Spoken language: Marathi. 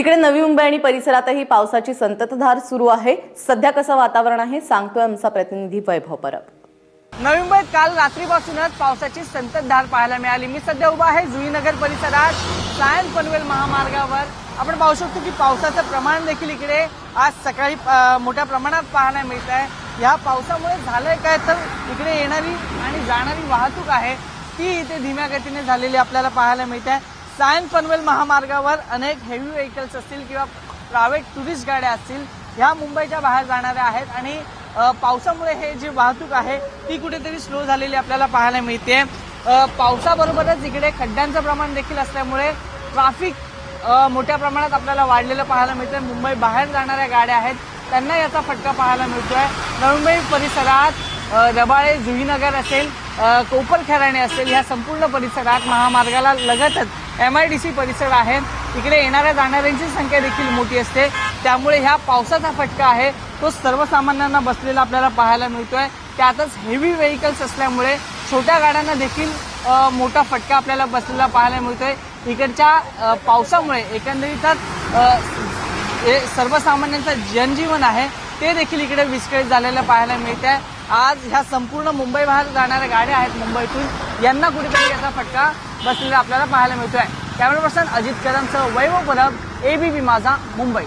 तिकडे नवी मुंबई आणि परिसरातही पावसाची संततधार सुरू आहे. सध्या कसं वातावरण आहे सांगतोय आमचा प्रतिनिधी वैभव परब. नवी मुंबईत काल रात्रीपासूनच पावसाची संततधार पाहायला मिळाली. मी सध्या उभा आहे जुईनगर परिसरात सायन पनवेल महामार्गावर. आपण पाहू शकतो की पावसाचं प्रमाण देखील इकडे आज सकाळी मोठ्या प्रमाणात पाहायला मिळत आहे या पावसामुळे झालंय काय तर इकडे येणारी आणि जाणारी वाहतूक आहे ती इथे धीम्या गतीने झालेली आपल्याला पाहायला मिळते सायन पनवेल महामार्गावर अनेक हेवी व्हेकल्स असतील किंवा प्रायव्हेट टुरिस्ट गाड्या असतील ह्या मुंबईच्या बाहेर जाणाऱ्या आहेत आणि पावसामुळे हे जी वाहतूक आहे ती कुठेतरी स्लो झालेली आपल्याला पाहायला मिळते. पावसाबरोबरच इकडे खड्ड्यांचं प्रमाण देखील असल्यामुळे ट्राफिक मोठ्या प्रमाणात आपल्याला वाढलेलं पाहायला मिळतंय. मुंबई बाहेर जाणाऱ्या गाड्या आहेत त्यांना याचा फटका पाहायला मिळतोय. नवी मुंबई परिसरात रबाळे जुईनगर असेल अ, कोपरखेराणे असेल ह्या संपूर्ण परिसरात महामार्गाला लगतच एम आय डी सी परिसर आहे. इकडे येणाऱ्या जाणाऱ्यांची संख्या देखील मोठी असते. त्यामुळे ह्या पावसाचा फटका आहे. तो सर्वसामान्यांना बसलेला आपल्याला पाहायला मिळतोय. त्यातच हेवी व्हेकल्स असल्यामुळे छोट्या गाड्यांना देखील मोठा फटका आपल्याला बसलेला पाहायला मिळतोय. इकडच्या पावसामुळे एकंदरीतच हे सर्वसामान्यांचं जनजीवन आहे. ते देखील इकडे विस्कळीत झालेलं पाहायला मिळते आहे आज ह्या संपूर्ण मुंबई बाहेर जाणाऱ्या गाड्या आहेत मुंबईतून. यांना कुठेतरी याचा फटका बसलेला आपल्याला पाहायला मिळतोय. कॅमेरा पर्सन अजित कदमचं वैभव परब एबीपी माझा मुंबई.